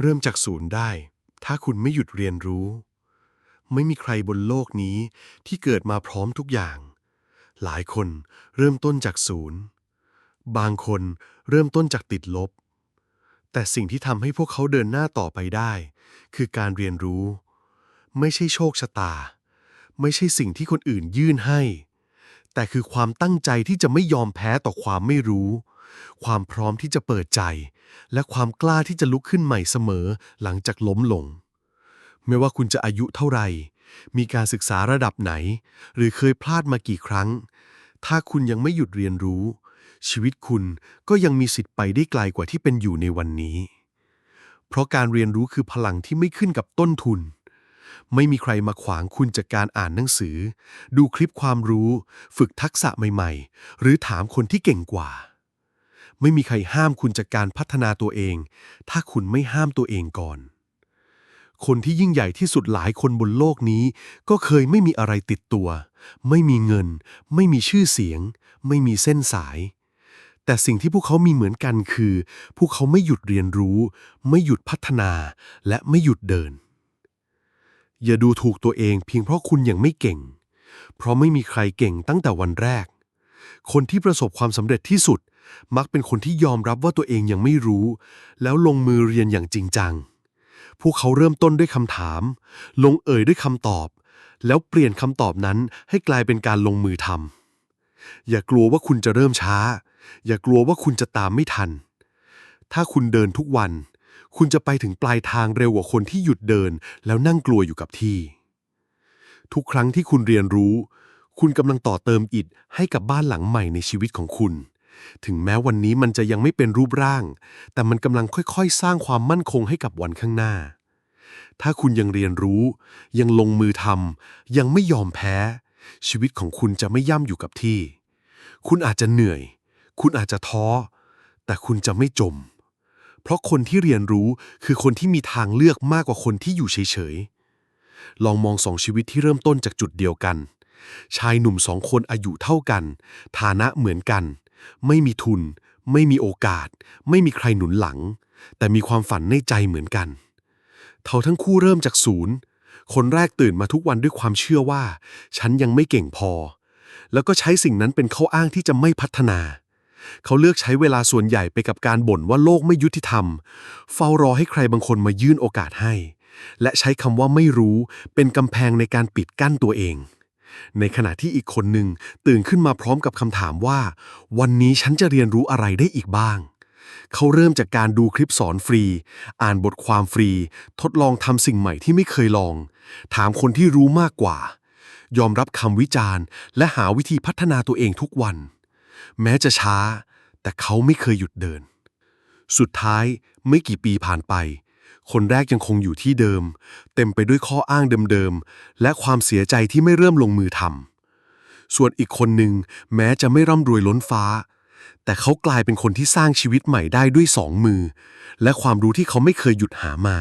เริ่มจากศูนย์ได้ ถ้าคุณไม่หยุดเรียนรู้ ไม่มีใครบนโลกนี้ที่เกิดมาพร้อมทุกอย่าง หลายคนเริ่มต้นจากศูนย์ บางคนเริ่มต้นจากติดลบ แต่สิ่งที่ทำให้พวกเขาเดินหน้าต่อไปได้ คือการเรียนรู้ ไม่ใช่โชคชะตา ไม่ใช่สิ่งที่คนอื่นยื่นให้ แต่คือความตั้งใจที่จะไม่ยอมแพ้ต่อความไม่รู้ ความพร้อมที่จะเปิดใจ และความกล้าที่จะลุกขึ้นใหม่เสมอหลังจากล้มลง ไม่ว่าคุณจะอายุเท่าไหร่ มีการศึกษาระดับไหน หรือเคยพลาดมากี่ครั้ง ถ้าคุณยังไม่หยุดเรียนรู้ ชีวิตคุณก็ยังมีสิทธิ์ไปได้ไกลกว่าที่เป็นอยู่ในวันนี้ เพราะการเรียนรู้คือพลังที่ไม่ขึ้นกับต้นทุน ไม่มีใครมาขวางคุณจากการอ่านหนังสือ ดูคลิปความรู้ ฝึกทักษะใหม่ ๆ หรือถามคนที่เก่งกว่า ไม่มีใครห้ามคุณจากการพัฒนาตัวเอง ถ้าคุณไม่ห้ามตัวเองก่อน คนที่ยิ่งใหญ่ที่สุดหลายคนบนโลกนี้ ก็เคยไม่มีอะไรติดตัว ไม่มีเงิน ไม่มีชื่อเสียง ไม่มีเส้นสาย แต่สิ่งที่พวกเขามีเหมือนกันคือ พวกเขาไม่หยุดเรียนรู้ ไม่หยุดพัฒนา และไม่หยุดเดิน อย่าดูถูกตัวเอง เพียงเพราะคุณยังไม่เก่ง เพราะไม่มีใครเก่งตั้งแต่วันแรกคนที่ประสบความสำเร็จที่สุด มักเป็นคนที่ยอมรับว่าตัวเองยังไม่รู้ แล้วลงมือเรียนอย่างจริงจัง พวกเขาเริ่มต้นด้วยคำถาม ลงเอ่ยด้วยคำตอบ แล้วเปลี่ยนคำตอบนั้นให้กลายเป็นการลงมือทำอย่ากลัวว่าคุณจะเริ่มช้า อย่ากลัวว่าคุณจะตามไม่ทัน ถ้าคุณเดินทุกวัน คุณจะไปถึงปลายทางเร็วกว่าคนที่หยุดเดิน แล้วนั่งกลัวอยู่กับที่ ทุกครั้งที่คุณเรียนรู้คุณกำลังต่อเติมอิฐให้กับบ้านหลังใหม่ในชีวิตของคุณ ถึงแม้วันนี้มันจะยังไม่เป็นรูปร่าง แต่มันกำลังค่อยๆ สร้างความมั่นคงให้กับวันข้างหน้า ถ้าคุณยังเรียนรู้ ยังลงมือทำยังไม่ยอมแพ้ ชีวิตของคุณจะไม่ย่ำอยู่กับที่ คุณอาจจะเหนื่อย คุณอาจจะท้อ แต่คุณจะไม่จม เพราะคนที่เรียนรู้คือคนที่มีทางเลือกมากกว่าคนที่อยู่เฉยๆ ลองมองสองชีวิตที่เริ่มต้นจากจุดเดียวกันชายหนุ่มสองคนอายุเท่ากัน ฐานะเหมือนกัน ไม่มีทุน ไม่มีโอกาส ไม่มีใครหนุนหลัง แต่มีความฝันในใจเหมือนกันเขาทั้งคู่เริ่มจากศูนย์ คนแรกตื่นมาทุกวันด้วยความเชื่อว่า ฉันยังไม่เก่งพอ แล้วก็ใช้สิ่งนั้นเป็นข้ออ้างที่จะไม่พัฒนา เขาเลือกใช้เวลาส่วนใหญ่ไปกับการบ่นว่าโลกไม่ยุติธรรม เฝ้ารอให้ใครบางคนมายื่นโอกาสให้ และใช้คำว่าไม่รู้เป็นกำแพงในการปิดกั้นตัวเอง ในขณะที่อีกคนหนึ่งตื่นขึ้นมาพร้อมกับคำถามว่า วันนี้ฉันจะเรียนรู้อะไรได้อีกบ้าง เขาเริ่มจากการดูคลิปสอนฟรี อ่านบทความฟรี ทดลองทำสิ่งใหม่ที่ไม่เคยลอง ถามคนที่รู้มากกว่า ยอมรับคำวิจารณ์ และหาวิธีพัฒนาตัวเองทุกวัน แม้จะช้า แต่เขาไม่เคยหยุดเดิน สุดท้ายไม่กี่ปีผ่านไป คนแรกยังคงอยู่ที่เดิม เต็มไปด้วยข้ออ้างเดิมๆ และความเสียใจที่ไม่เริ่มลงมือทำส่วนอีกคนหนึ่งแม้จะไม่ร่ำรวยล้นฟ้า แต่เขากลายเป็นคนที่สร้างชีวิตใหม่ได้ด้วยสองมือ และความรู้ที่เขาไม่เคยหยุดหามา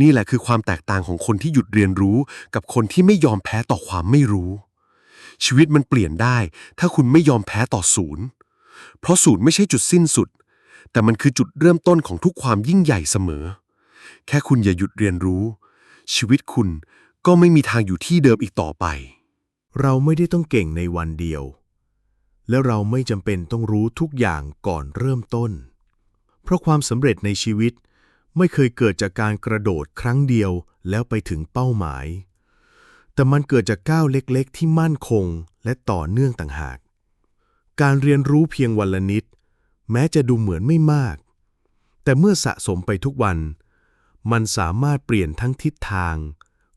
นี่แหละคือความแตกต่างของคนที่หยุดเรียนรู้กับคนที่ไม่ยอมแพ้ต่อความไม่รู้ ชีวิตมันเปลี่ยนได้ ถ้าคุณไม่ยอมแพ้ต่อศูนย์ เพราะศูนย์ไม่ใช่จุดสิ้นสุด แต่มันคือจุดเริ่มต้นของทุกความยิ่งใหญ่เสมอ แค่คุณอย่าหยุดเรียนรู้ ชีวิตคุณก็ไม่มีทางอยู่ที่เดิมอีกต่อไป เราไม่ได้ต้องเก่งในวันเดียว และเราไม่จำเป็นต้องรู้ทุกอย่างก่อนเริ่มต้น เพราะความสำเร็จในชีวิตไม่เคยเกิดจากการกระโดดครั้งเดียวแล้วไปถึงเป้าหมาย แต่มันเกิดจากก้าวเล็กๆ ที่มั่นคงและต่อเนื่องต่างหาก การเรียนรู้เพียงวันละนิด แม้จะดูเหมือนไม่มาก แต่เมื่อสะสมไปทุกวัน มันสามารถเปลี่ยนทั้งทิศทาง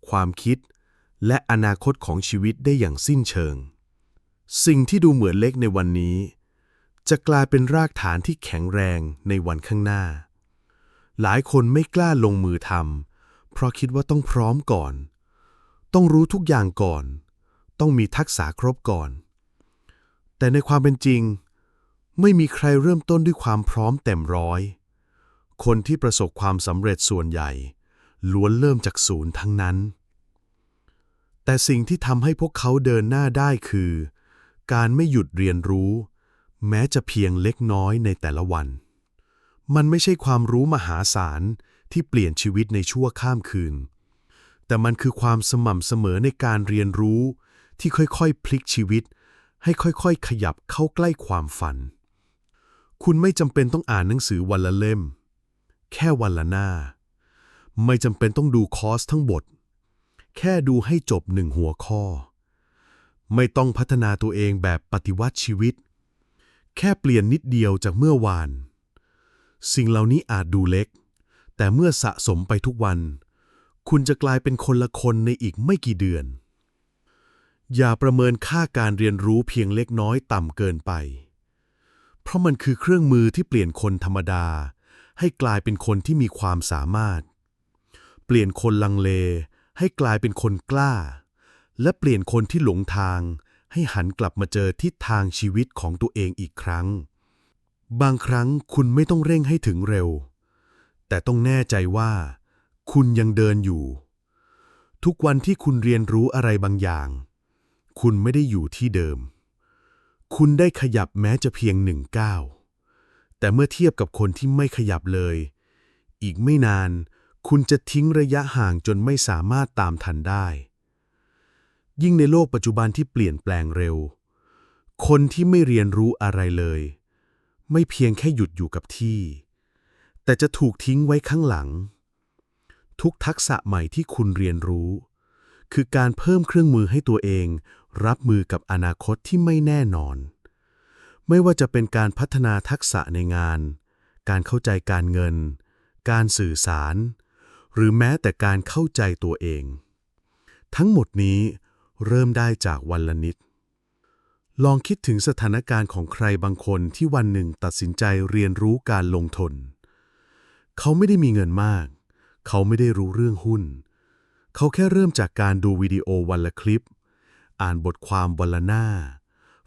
ความคิด และอนาคตของชีวิตได้อย่างสิ้นเชิง สิ่งที่ดูเหมือนเล็กในวันนี้ จะกลายเป็นรากฐานที่แข็งแรงในวันข้างหน้า หลายคนไม่กล้าลงมือทำเพราะคิดว่าต้องพร้อมก่อน ต้องรู้ทุกอย่างก่อน ต้องมีทักษะครบก่อน แต่ในความเป็นจริง ไม่มีใครเริ่มต้นด้วยความพร้อมเต็มร้อย คนที่ประสบความสำเร็จส่วนใหญ่ ล้วนเริ่มจากศูนย์ทั้งนั้น แต่สิ่งที่ทำให้พวกเขาเดินหน้าได้คือ การไม่หยุดเรียนรู้ แม้จะเพียงเล็กน้อยในแต่ละวัน มันไม่ใช่ความรู้มหาศาลที่เปลี่ยนชีวิตในชั่วข้ามคืน แต่มันคือความสม่ำเสมอในการเรียนรู้ที่ค่อยๆ พลิกชีวิต ให้ค่อยๆ ขยับเข้าใกล้ความฝัน คุณไม่จำเป็นต้องอ่านหนังสือวันละเล่ม แค่วันละหน้า ไม่จำเป็นต้องดูคอร์สทั้งบท แค่ดูให้จบหนึ่งหัวข้อ ไม่ต้องพัฒนาตัวเองแบบปฏิวัติชีวิต แค่เปลี่ยนนิดเดียวจากเมื่อวาน สิ่งเหล่านี้อาจดูเล็ก แต่เมื่อสะสมไปทุกวัน คุณจะกลายเป็นคนละคนในอีกไม่กี่เดือน อย่าประเมินค่าการเรียนรู้เพียงเล็กน้อยต่ำเกินไป เพราะมันคือเครื่องมือที่เปลี่ยนคนธรรมดา ให้กลายเป็นคนที่มีความสามารถ เปลี่ยนคนลังเล ให้กลายเป็นคนกล้า และเปลี่ยนคนที่หลงทาง ให้หันกลับมาเจอทิศทางชีวิตของตัวเองอีกครั้ง บางครั้งคุณไม่ต้องเร่งให้ถึงเร็ว แต่ต้องแน่ใจว่า คุณยังเดินอยู่ ทุกวันที่คุณเรียนรู้อะไรบางอย่าง คุณไม่ได้อยู่ที่เดิม คุณได้ขยับแม้จะเพียงหนึ่งก้าว แต่เมื่อเทียบกับคนที่ไม่ขยับเลย อีกไม่นาน คุณจะทิ้งระยะห่างจนไม่สามารถตามทันได้ ยิ่งในโลกปัจจุบันที่เปลี่ยนแปลงเร็ว คนที่ไม่เรียนรู้อะไรเลย ไม่เพียงแค่หยุดอยู่กับที่ แต่จะถูกทิ้งไว้ข้างหลัง ทุกทักษะใหม่ที่คุณเรียนรู้ คือการเพิ่มเครื่องมือให้ตัวเอง รับมือกับอนาคตที่ไม่แน่นอน ไม่ว่าจะเป็นการพัฒนาทักษะในงาน การเข้าใจการเงิน การสื่อสาร หรือแม้แต่การเข้าใจตัวเอง ทั้งหมดนี้เริ่มได้จากวันละนิด ลองคิดถึงสถานการณ์ของใครบางคนที่วันหนึ่งตัดสินใจเรียนรู้การลงทุน เขาไม่ได้มีเงินมาก เขาไม่ได้รู้เรื่องหุ้น เขาแค่เริ่มจากการดูวิดีโอวันละคลิป อ่านบทความวันละหน้า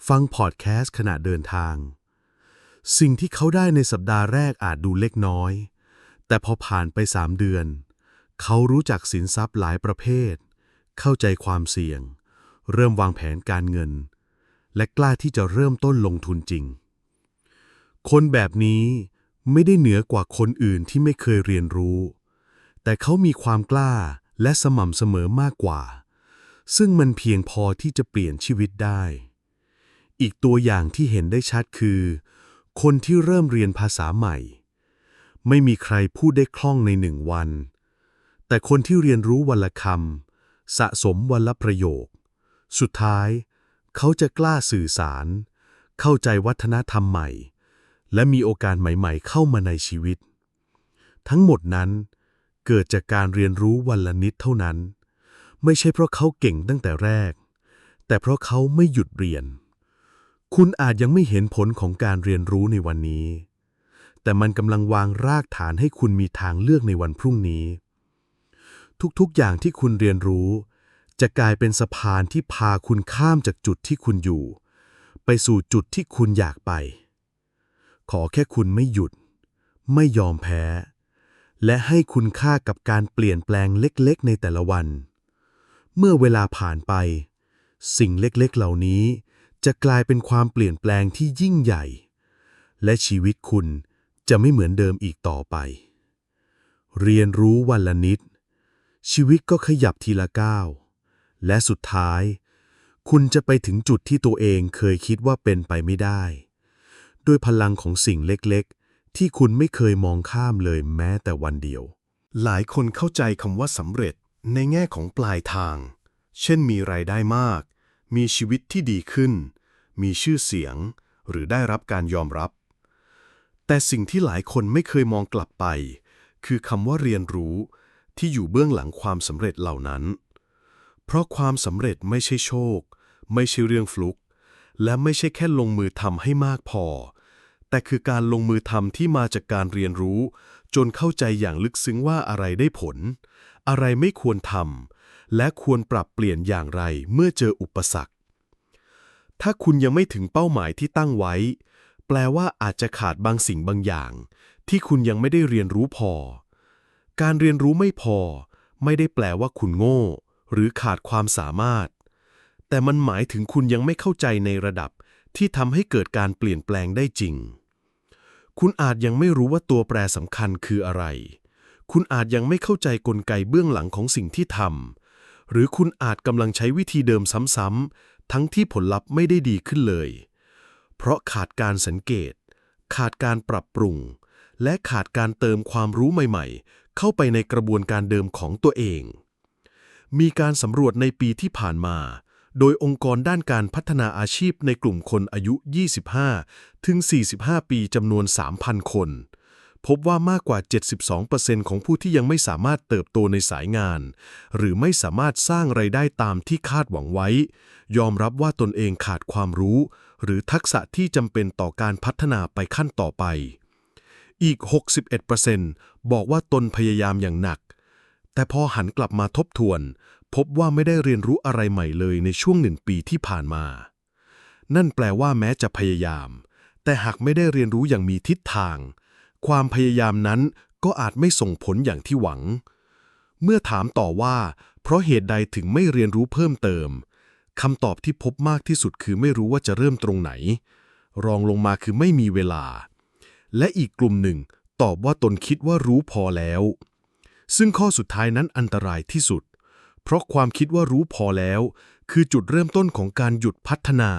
ฟังพอดแคสต์ขณะเดินทาง สิ่งที่เขาได้ในสัปดาห์แรกอาจดูเล็กน้อย แต่พอผ่านไปสามเดือน เขารู้จักสินทรัพย์หลายประเภท เข้าใจความเสี่ยง เริ่มวางแผนการเงิน และกล้าที่จะเริ่มต้นลงทุนจริง คนแบบนี้ไม่ได้เหนือกว่าคนอื่นที่ไม่เคยเรียนรู้ แต่เขามีความกล้าและสม่ำเสมอมากกว่า ซึ่งมันเพียงพอที่จะเปลี่ยนชีวิตได้ อีกตัวอย่างที่เห็นได้ชัดคือ คนที่เริ่มเรียนภาษาใหม่ ไม่มีใครพูดได้คล่องในหนึ่งวัน แต่คนที่เรียนรู้วันละคำสะสมวันละประโยค สุดท้าย เขาจะกล้าสื่อสาร เข้าใจวัฒนธรรมใหม่ และมีโอกาสใหม่ๆ เข้ามาในชีวิต ทั้งหมดนั้น เกิดจากการเรียนรู้วันละนิดเท่านั้น ไม่ใช่เพราะเขาเก่งตั้งแต่แรก แต่เพราะเขาไม่หยุดเรียน คุณอาจยังไม่เห็นผลของการเรียนรู้ในวันนี้ แต่มันกำลังวางรากฐานให้คุณมีทางเลือกในวันพรุ่งนี้ ทุกๆ อย่างที่คุณเรียนรู้ จะกลายเป็นสะพานที่พาคุณข้ามจากจุดที่คุณอยู่ ไปสู่จุดที่คุณอยากไป ขอแค่คุณไม่หยุด ไม่ยอมแพ้ และให้คุณค่ากับการเปลี่ยนแปลงเล็กๆ ในแต่ละวัน เมื่อเวลาผ่านไป สิ่งเล็กๆ เหล่านี้ จะกลายเป็นความเปลี่ยนแปลงที่ยิ่งใหญ่ และชีวิตคุณจะไม่เหมือนเดิมอีกต่อไป เรียนรู้วันละนิด ชีวิตก็ขยับทีละก้าว และสุดท้าย คุณจะไปถึงจุดที่ตัวเองเคยคิดว่าเป็นไปไม่ได้ ด้วยพลังของสิ่งเล็กๆ ที่คุณไม่เคยมองข้ามเลยแม้แต่วันเดียว หลายคนเข้าใจคำว่าสำเร็จในแง่ของปลายทาง เช่นมีรายได้มาก มีชีวิตที่ดีขึ้น มีชื่อเสียง หรือได้รับการยอมรับ แต่สิ่งที่หลายคนไม่เคยมองกลับไป คือคำว่าเรียนรู้ที่อยู่เบื้องหลังความสำเร็จเหล่านั้น เพราะความสำเร็จไม่ใช่โชค ไม่ใช่เรื่องฟลุก และไม่ใช่แค่ลงมือทำให้มากพอ แต่คือการลงมือทำที่มาจากการเรียนรู้ จนเข้าใจอย่างลึกซึ้งว่าอะไรได้ผล อะไรไม่ควรทำ และควรปรับเปลี่ยนอย่างไรเมื่อเจออุปสรรค ถ้าคุณยังไม่ถึงเป้าหมายที่ตั้งไว้ แปลว่าอาจจะขาดบางสิ่งบางอย่าง ที่คุณยังไม่ได้เรียนรู้พอ การเรียนรู้ไม่พอ ไม่ได้แปลว่าคุณโง่ หรือขาดความสามารถ แต่มันหมายถึงคุณยังไม่เข้าใจในระดับที่ทำให้เกิดการเปลี่ยนแปลงได้จริง คุณอาจยังไม่รู้ว่าตัวแปรสำคัญคืออะไร คุณอาจยังไม่เข้าใจกลไกเบื้องหลังของสิ่งที่ทำ หรือคุณอาจกำลังใช้วิธีเดิมซ้ำๆ ทั้งที่ผลลัพธ์ไม่ได้ดีขึ้นเลย เพราะขาดการสังเกต ขาดการปรับปรุง และขาดการเติมความรู้ใหม่ๆ เข้าไปในกระบวนการเดิมของตัวเอง มีการสำรวจในปีที่ผ่านมา โดยองค์กรด้านการพัฒนาอาชีพในกลุ่มคนอายุ 25 ถึง 45 ปีจำนวน 3,000 คน พบว่ามากกว่า 72%ของผู้ที่ยังไม่สามารถเติบโตในสายงาน หรือไม่สามารถสร้างไรายได้ตามที่คาดหวังไว้ ยอมรับว่าตนเองขาดความรู้ หรือทักษะที่จำเป็นต่อการพัฒนาไปขั้นต่อไป อีก 61%บอกว่าตนพยายามอย่างหนัก แต่พอหันกลับมาทบทวน พบว่าไม่ได้เรียนรู้อะไรใหม่เลยในช่วงหนึ่งปีที่ผ่านมา นั่นแปลว่าแม้จะพยายาม แต่หากไม่ได้เรียนรู้อย่างมีทิศทาง ความพยายามนั้นก็อาจไม่ส่งผลอย่างที่หวัง เมื่อถามต่อว่า เพราะเหตุใดถึงไม่เรียนรู้เพิ่มเติมคำตอบที่พบมากที่สุดคือไม่รู้ว่าจะเริ่มตรงไหน รองลงมาคือไม่มีเวลา และอีกกลุ่มหนึ่งตอบว่าตนคิดว่ารู้พอแล้ว ซึ่งข้อสุดท้ายนั้นอันตรายที่สุด เพราะความคิดว่ารู้พอแล้ว คือจุดเริ่มต้นของการหยุดพัฒนา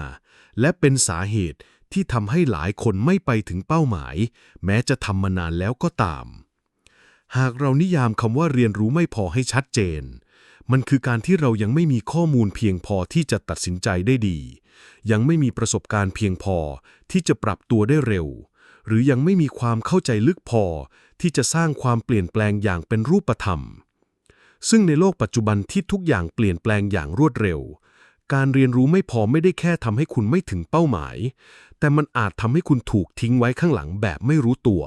และเป็นสาเหตุ ที่ทำให้หลายคนไม่ไปถึงเป้าหมาย แม้จะทำมานานแล้วก็ตาม หากเรานิยามคำว่าเรียนรู้ไม่พอให้ชัดเจน มันคือการที่เรายังไม่มีข้อมูลเพียงพอที่จะตัดสินใจได้ดี ยังไม่มีประสบการณ์เพียงพอที่จะปรับตัวได้เร็ว หรือยังไม่มีความเข้าใจลึกพอที่จะสร้างความเปลี่ยนแปลงอย่างเป็นรูปธรรม ซึ่งในโลกปัจจุบันที่ทุกอย่างเปลี่ยนแปลงอย่างรวดเร็วการเรียนรู้ไม่พอไม่ได้แค่ทำให้คุณไม่ถึงเป้าหมาย แต่มันอาจทำให้คุณถูกทิ้งไว้ข้างหลังแบบไม่รู้ตัว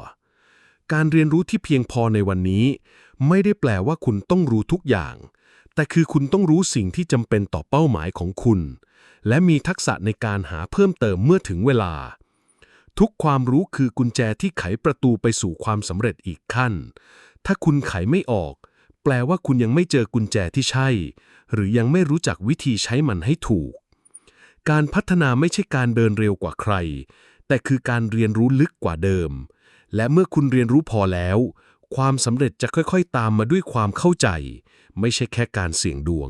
การเรียนรู้ที่เพียงพอในวันนี้ ไม่ได้แปลว่าคุณต้องรู้ทุกอย่าง แต่คือคุณต้องรู้สิ่งที่จำเป็นต่อเป้าหมายของคุณ และมีทักษะในการหาเพิ่มเติมเมื่อถึงเวลา ทุกความรู้คือกุญแจที่ไขประตูไปสู่ความสำเร็จอีกขั้น ถ้าคุณไขไม่ออก แปลว่าคุณยังไม่เจอกุญแจที่ใช่ หรือยังไม่รู้จักวิธีใช้มันให้ถูก การพัฒนาไม่ใช่การเดินเร็วกว่าใคร แต่คือการเรียนรู้ลึกกว่าเดิม และเมื่อคุณเรียนรู้พอแล้ว ความสำเร็จจะค่อยๆ ตามมาด้วยความเข้าใจ ไม่ใช่แค่การเสี่ยงดวง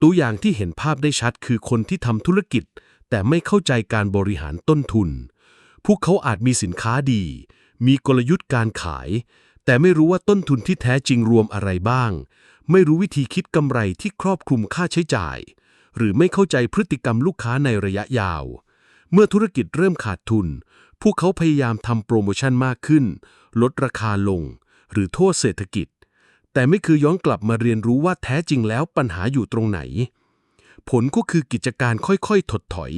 ตัวอย่างที่เห็นภาพได้ชัดคือคนที่ทำธุรกิจ แต่ไม่เข้าใจการบริหารต้นทุน พวกเขาอาจมีสินค้าดี มีกลยุทธ์การขาย แต่ไม่รู้ว่าต้นทุนที่แท้จริงรวมอะไรบ้าง ไม่รู้วิธีคิดกำไรที่ครอบคลุมค่าใช้จ่าย หรือไม่เข้าใจพฤติกรรมลูกค้าในระยะยาว เมื่อธุรกิจเริ่มขาดทุน พวกเขาพยายามทำโปรโมชั่นมากขึ้น ลดราคาลง หรือโทษเศรษฐกิจ แต่ไม่คือย้อนกลับมาเรียนรู้ว่าแท้จริงแล้วปัญหาอยู่ตรงไหน ผลก็คือกิจการค่อยๆ ถดถอย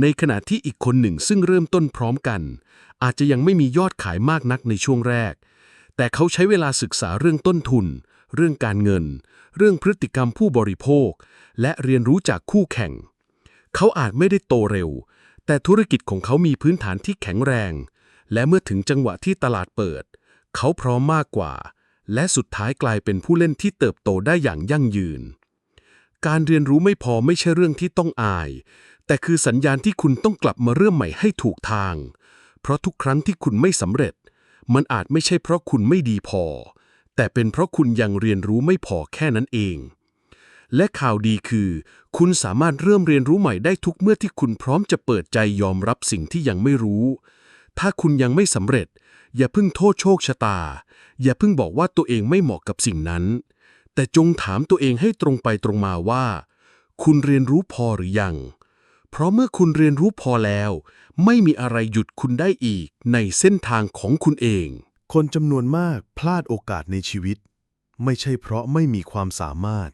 ในขณะที่อีกคนหนึ่งซึ่งเริ่มต้นพร้อมกัน อาจจะยังไม่มียอดขายมากนักในช่วงแรก แต่เขาใช้เวลาศึกษาเรื่องต้นทุน เรื่องการเงิน เรื่องพฤติกรรมผู้บริโภค และเรียนรู้จากคู่แข่ง เขาอาจไม่ได้โตเร็ว แต่ธุรกิจของเขามีพื้นฐานที่แข็งแรง และเมื่อถึงจังหวะที่ตลาดเปิด เขาพร้อมมากกว่า และสุดท้ายกลายเป็นผู้เล่นที่เติบโตได้อย่างยั่งยืน การเรียนรู้ไม่พอไม่ใช่เรื่องที่ต้องอาย แต่คือสัญญาณที่คุณต้องกลับมาเริ่มใหม่ให้ถูกทาง เพราะทุกครั้งที่คุณไม่สำเร็จ มันอาจไม่ใช่เพราะคุณไม่ดีพอ แต่เป็นเพราะคุณยังเรียนรู้ไม่พอแค่นั้นเอง และข่าวดีคือ คุณสามารถเริ่มเรียนรู้ใหม่ได้ทุกเมื่อที่คุณพร้อมจะเปิดใจยอมรับสิ่งที่ยังไม่รู้ ถ้าคุณยังไม่สำเร็จ อย่าเพิ่งโทษโชคชะตา อย่าเพิ่งบอกว่าตัวเองไม่เหมาะกับสิ่งนั้น แต่จงถามตัวเองให้ตรงไปตรงมาว่า คุณเรียนรู้พอหรือยัง เพราะเมื่อคุณเรียนรู้พอแล้ว ไม่มีอะไรหยุดคุณได้อีกในเส้นทางของคุณเอง คนจำนวนมากพลาดโอกาสในชีวิต ไม่ใช่เพราะไม่มีความสามารถ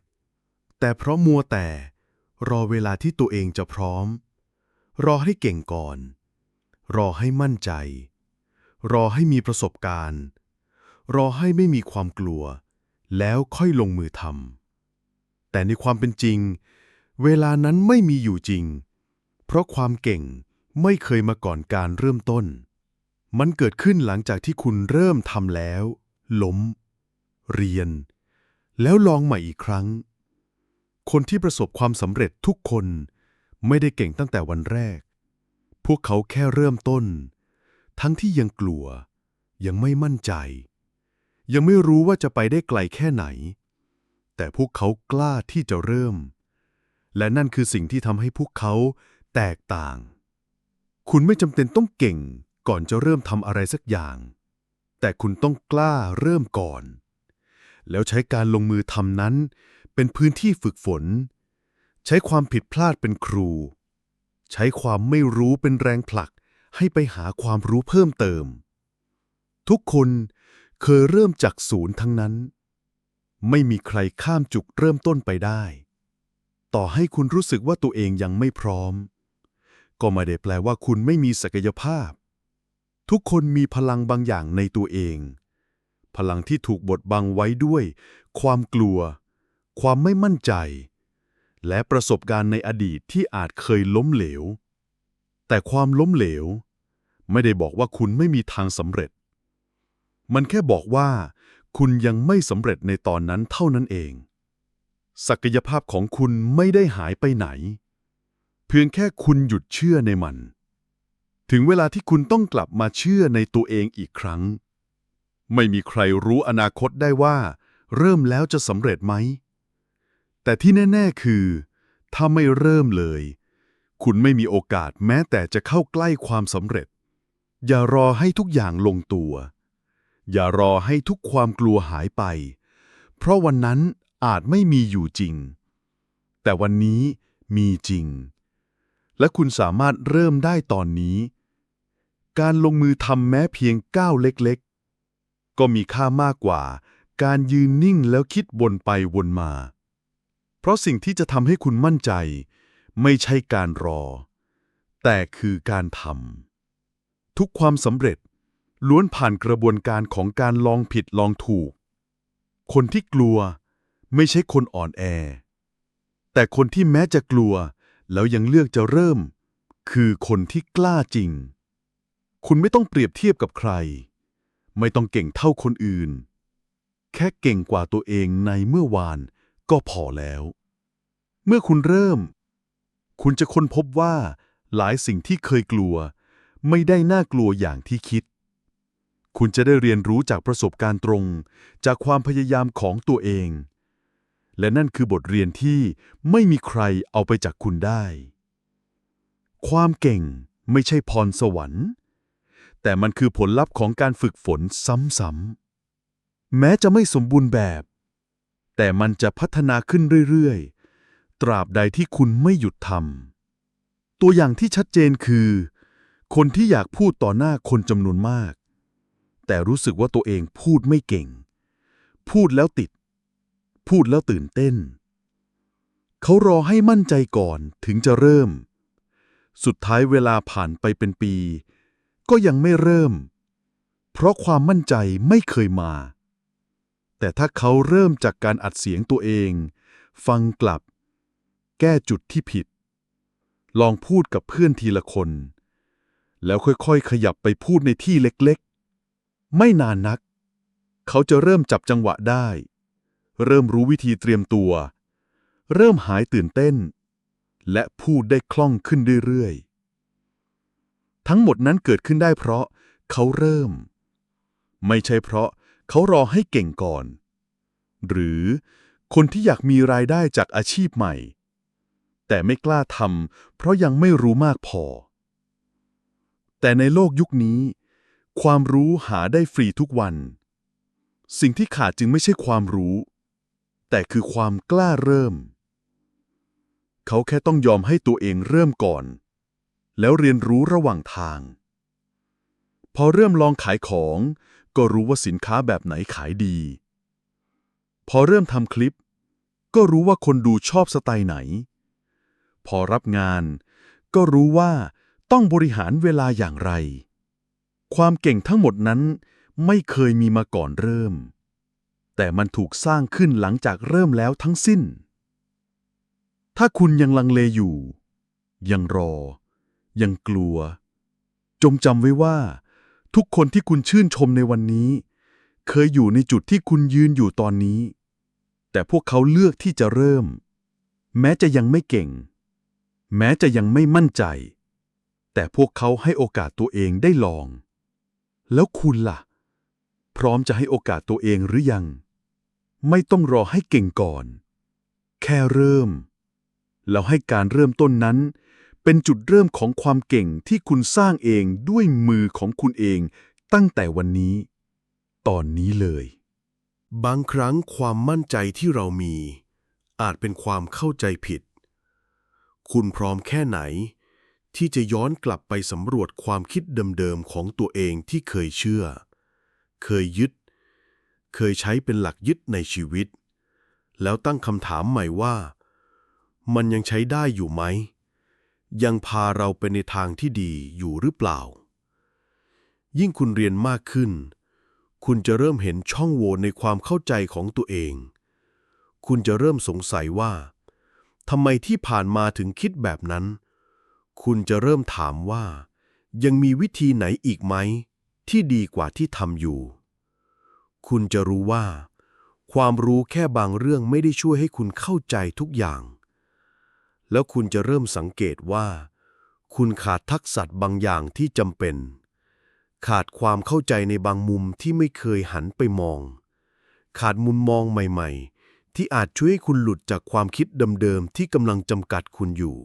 แต่เพราะมัวแต่ รอเวลาที่ตัวเองจะพร้อม รอให้เก่งก่อน รอให้มั่นใจ รอให้มีประสบการณ์ รอให้ไม่มีความกลัว แล้วค่อยลงมือทำแต่ในความเป็นจริง เวลานั้นไม่มีอยู่จริง เพราะความเก่งไม่เคยมาก่อนการเริ่มต้น มันเกิดขึ้นหลังจากที่คุณเริ่มทำแล้ว ล้ม เรียน แล้วลองใหม่อีกครั้ง คนที่ประสบความสำเร็จทุกคนไม่ได้เก่งตั้งแต่วันแรก พวกเขาแค่เริ่มต้น ทั้งที่ยังกลัว ยังไม่มั่นใจ ยังไม่รู้ว่าจะไปได้ไกลแค่ไหน แต่พวกเขากล้าที่จะเริ่ม และนั่นคือสิ่งที่ทำให้พวกเขาแตกต่าง คุณไม่จำเป็นต้องเก่ง ก่อนจะเริ่มทำอะไรสักอย่าง แต่คุณต้องกล้าเริ่มก่อน แล้วใช้การลงมือทำนั้น เป็นพื้นที่ฝึกฝน ใช้ความผิดพลาดเป็นครู ใช้ความไม่รู้เป็นแรงผลักให้ไปหาความรู้เพิ่มเติม ทุกคนเคยเริ่มจากศูนย์ทั้งนั้น ไม่มีใครข้ามจุดเริ่มต้นไปได้ ต่อให้คุณรู้สึกว่าตัวเองยังไม่พร้อม ก็ไม่ได้แปลว่าคุณไม่มีศักยภาพ ทุกคนมีพลังบางอย่างในตัวเอง พลังที่ถูกบดบังไว้ด้วย ความกลัว ความไม่มั่นใจ และประสบการณ์ในอดีตที่อาจเคยล้มเหลว แต่ความล้มเหลว ไม่ได้บอกว่าคุณไม่มีทางสำเร็จ มันแค่บอกว่า คุณยังไม่สำเร็จในตอนนั้นเท่านั้นเอง ศักยภาพของคุณไม่ได้หายไปไหน เพียงแค่คุณหยุดเชื่อในมัน ถึงเวลาที่คุณต้องกลับมาเชื่อในตัวเองอีกครั้ง ไม่มีใครรู้อนาคตได้ว่า เริ่มแล้วจะสำเร็จไหม แต่ที่แน่ ๆ คือ ถ้าไม่เริ่มเลย คุณไม่มีโอกาสแม้แต่จะเข้าใกล้ความสำเร็จ อย่ารอให้ทุกอย่างลงตัว อย่ารอให้ทุกความกลัวหายไป เพราะวันนั้นอาจไม่มีอยู่จริง แต่วันนี้มีจริง และคุณสามารถเริ่มได้ตอนนี้ การลงมือทำแม้เพียงก้าวเล็กๆ ก็มีค่ามากกว่า การยืนนิ่งแล้วคิดวนไปวนมา เพราะสิ่งที่จะทำให้คุณมั่นใจ ไม่ใช่การรอ แต่คือการทำทุกความสำเร็จล้วนผ่านกระบวนการของการลองผิดลองถูก คนที่กลัวไม่ใช่คนอ่อนแอ แต่คนที่แม้จะกลัว แล้วยังเลือกจะเริ่ม คือคนที่กล้าจริง คุณไม่ต้องเปรียบเทียบกับใคร ไม่ต้องเก่งเท่าคนอื่น แค่เก่งกว่าตัวเองในเมื่อวานก็พอแล้ว เมื่อคุณเริ่ม คุณจะค้นพบว่า หลายสิ่งที่เคยกลัว ไม่ได้น่ากลัวอย่างที่คิด คุณจะได้เรียนรู้จากประสบการณ์ตรง จากความพยายามของตัวเอง และนั่นคือบทเรียนที่ไม่มีใครเอาไปจากคุณได้ ความเก่งไม่ใช่พรสวรรค์ แต่มันคือผลลัพธ์ของการฝึกฝนซ้ำๆ แม้จะไม่สมบูรณ์แบบ แต่มันจะพัฒนาขึ้นเรื่อยๆ ตราบใดที่คุณไม่หยุดทำ ตัวอย่างที่ชัดเจนคือ คนที่อยากพูดต่อหน้าคนจำนวนมาก แต่รู้สึกว่าตัวเองพูดไม่เก่ง พูดแล้วติด พูดแล้วตื่นเต้น เขารอให้มั่นใจก่อนถึงจะเริ่ม สุดท้ายเวลาผ่านไปเป็นปี ก็ยังไม่เริ่ม เพราะความมั่นใจไม่เคยมา แต่ถ้าเขาเริ่มจากการอัดเสียงตัวเอง ฟังกลับ แก้จุดที่ผิด ลองพูดกับเพื่อนทีละคน แล้วค่อยๆ ขยับไปพูดในที่เล็กๆ ไม่นานนัก เขาจะเริ่มจับจังหวะได้ เริ่มรู้วิธีเตรียมตัว เริ่มหายตื่นเต้น และพูดได้คล่องขึ้นเรื่อยๆ ทั้งหมดนั้นเกิดขึ้นได้เพราะเขาเริ่ม ไม่ใช่เพราะเขารอให้เก่งก่อน หรือคนที่อยากมีรายได้จากอาชีพใหม่ แต่ไม่กล้าทำเพราะยังไม่รู้มากพอ แต่ในโลกยุคนี้ ความรู้หาได้ฟรีทุกวัน สิ่งที่ขาดจึงไม่ใช่ความรู้ แต่คือความกล้าเริ่ม เขาแค่ต้องยอมให้ตัวเองเริ่มก่อน แล้วเรียนรู้ระหว่างทาง พอเริ่มลองขายของ ก็รู้ว่าสินค้าแบบไหนขายดี พอเริ่มทำคลิป ก็รู้ว่าคนดูชอบสไตล์ไหน พอรับงาน ก็รู้ว่าต้องบริหารเวลาอย่างไร ความเก่งทั้งหมดนั้นไม่เคยมีมาก่อนเริ่ม แต่มันถูกสร้างขึ้นหลังจากเริ่มแล้วทั้งสิ้น ถ้าคุณยังลังเลอยู่ ยังรอ ยังกลัว จงจำไว้ว่า ทุกคนที่คุณชื่นชมในวันนี้ เคยอยู่ในจุดที่คุณยืนอยู่ตอนนี้ แต่พวกเขาเลือกที่จะเริ่ม แม้จะยังไม่เก่ง แม้จะยังไม่มั่นใจ แต่พวกเขาให้โอกาสตัวเองได้ลอง แล้วคุณล่ะพพร้อมจะให้โอกาสตัวเองหรือยัง ไม่ต้องรอให้เก่งก่อน แค่เริ่ม แล้วให้การเริ่มต้นนั้น เป็นจุดเริ่มของความเก่งที่คุณสร้างเองด้วยมือของคุณเองตั้งแต่วันนี้ ตอนนี้เลย บางครั้งความมั่นใจที่เรามี อาจเป็นความเข้าใจผิด คุณพร้อมแค่ไหน ที่จะย้อนกลับไปสำรวจความคิดเดิมๆของตัวเองที่เคยเชื่อ เคยยึด เคยใช้เป็นหลักยึดในชีวิต แล้วตั้งคำถามใหม่ว่า มันยังใช้ได้อยู่ไหม ยังพาเราไปในทางที่ดีอยู่หรือเปล่า ยิ่งคุณเรียนมากขึ้น คุณจะเริ่มเห็นช่องโหว่ในความเข้าใจของตัวเอง คุณจะเริ่มสงสัยว่าทำไมที่ผ่านมาถึงคิดแบบนั้น คุณจะเริ่มถามว่า ยังมีวิธีไหนอีกไหม ที่ดีกว่าที่ทำอยู่ คุณจะรู้ว่า ความรู้แค่บางเรื่องไม่ได้ช่วยให้คุณเข้าใจทุกอย่าง แล้วคุณจะเริ่มสังเกตว่า คุณขาดทักษะบางอย่างที่จำเป็น ขาดความเข้าใจในบางมุมที่ไม่เคยหันไปมอง ขาดมุมมองใหม่ๆ ที่อาจช่วยให้คุณหลุดจากความคิดเดิมๆที่กำลังจำกัดคุณอยู่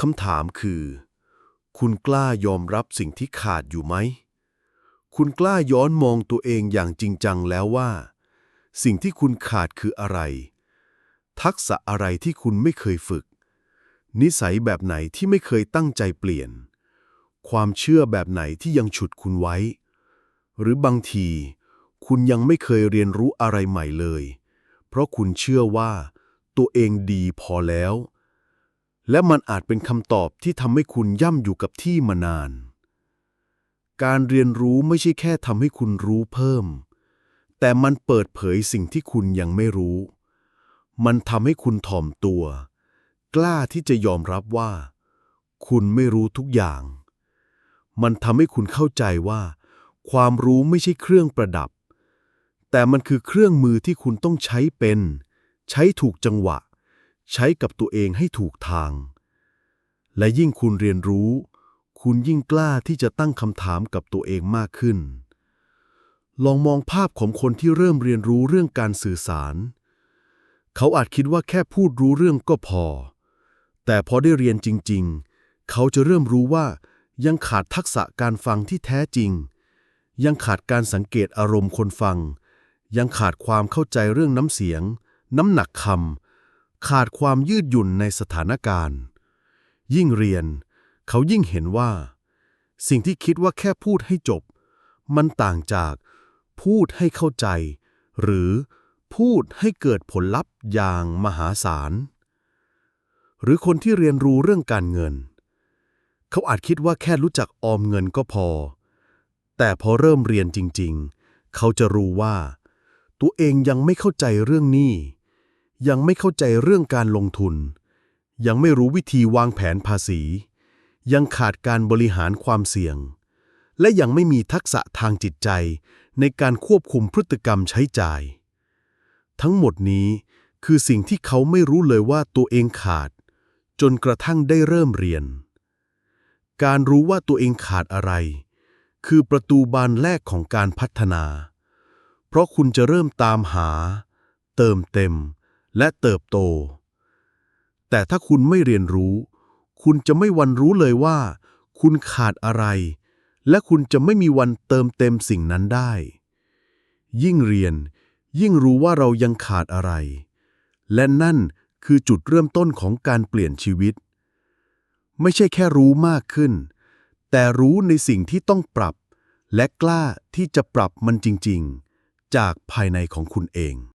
คำถามคือ คุณกล้ายอมรับสิ่งที่ขาดอยู่ไหม คุณกล้าย้อนมองตัวเองอย่างจริงจังแล้วว่า สิ่งที่คุณขาดคืออะไร ทักษะอะไรที่คุณไม่เคยฝึก นิสัยแบบไหนที่ไม่เคยตั้งใจเปลี่ยน ความเชื่อแบบไหนที่ยังฉุดคุณไว้ หรือบางที คุณยังไม่เคยเรียนรู้อะไรใหม่เลย เพราะคุณเชื่อว่า ตัวเองดีพอแล้ว และมันอาจเป็นคำตอบที่ทำให้คุณย่ำอยู่กับที่มานาน การเรียนรู้ไม่ใช่แค่ทำให้คุณรู้เพิ่ม แต่มันเปิดเผยสิ่งที่คุณยังไม่รู้ มันทำให้คุณถ่อมตัว กล้าที่จะยอมรับว่า คุณไม่รู้ทุกอย่าง มันทำให้คุณเข้าใจว่า ความรู้ไม่ใช่เครื่องประดับ แต่มันคือเครื่องมือที่คุณต้องใช้เป็น ใช้ถูกจังหวะ ใช้กับตัวเองให้ถูกทาง และยิ่งคุณเรียนรู้ คุณยิ่งกล้าที่จะตั้งคำถามกับตัวเองมากขึ้น ลองมองภาพของคนที่เริ่มเรียนรู้เรื่องการสื่อสาร เขาอาจคิดว่าแค่พูดรู้เรื่องก็พอ แต่พอได้เรียนจริง ๆ เขาจะเริ่มรู้ว่ายังขาดทักษะการฟังที่แท้จริง ยังขาดการสังเกตอารมณ์คนฟัง ยังขาดความเข้าใจเรื่องน้ำเสียง น้ำหนักคำขาดความยืดหยุ่นในสถานการณ์ ยิ่งเรียน เขายิ่งเห็นว่า สิ่งที่คิดว่าแค่พูดให้จบ มันต่างจากพูดให้เข้าใจ หรือ พูดให้เกิดผลลัพธ์อย่างมหาศาล หรือคนที่เรียนรู้เรื่องการเงิน เขาอาจคิดว่าแค่รู้จักออมเงินก็พอ แต่พอเริ่มเรียนจริง ๆ เขาจะรู้ว่า ตัวเองยังไม่เข้าใจเรื่องหนี้ยังไม่เข้าใจเรื่องการลงทุน ยังไม่รู้วิธีวางแผนภาษี ยังขาดการบริหารความเสี่ยง และยังไม่มีทักษะทางจิตใจในการควบคุมพฤติกรรมใช้จ่าย ทั้งหมดนี้คือสิ่งที่เขาไม่รู้เลยว่าตัวเองขาด จนกระทั่งได้เริ่มเรียน การรู้ว่าตัวเองขาดอะไร คือประตูบานแรกของการพัฒนา เพราะคุณจะเริ่มตามหา เติมเต็ม และเติบโต แต่ถ้าคุณไม่เรียนรู้ คุณจะไม่วันรู้เลยว่า คุณขาดอะไร และคุณจะไม่มีวันเติมเต็มสิ่งนั้นได้ ยิ่งเรียน ยิ่งรู้ว่าเรายังขาดอะไร และนั่นคือจุดเริ่มต้นของการเปลี่ยนชีวิต ไม่ใช่แค่รู้มากขึ้น แต่รู้ในสิ่งที่ต้องปรับ และกล้าที่จะปรับมันจริง ๆ จากภายในของคุณเอง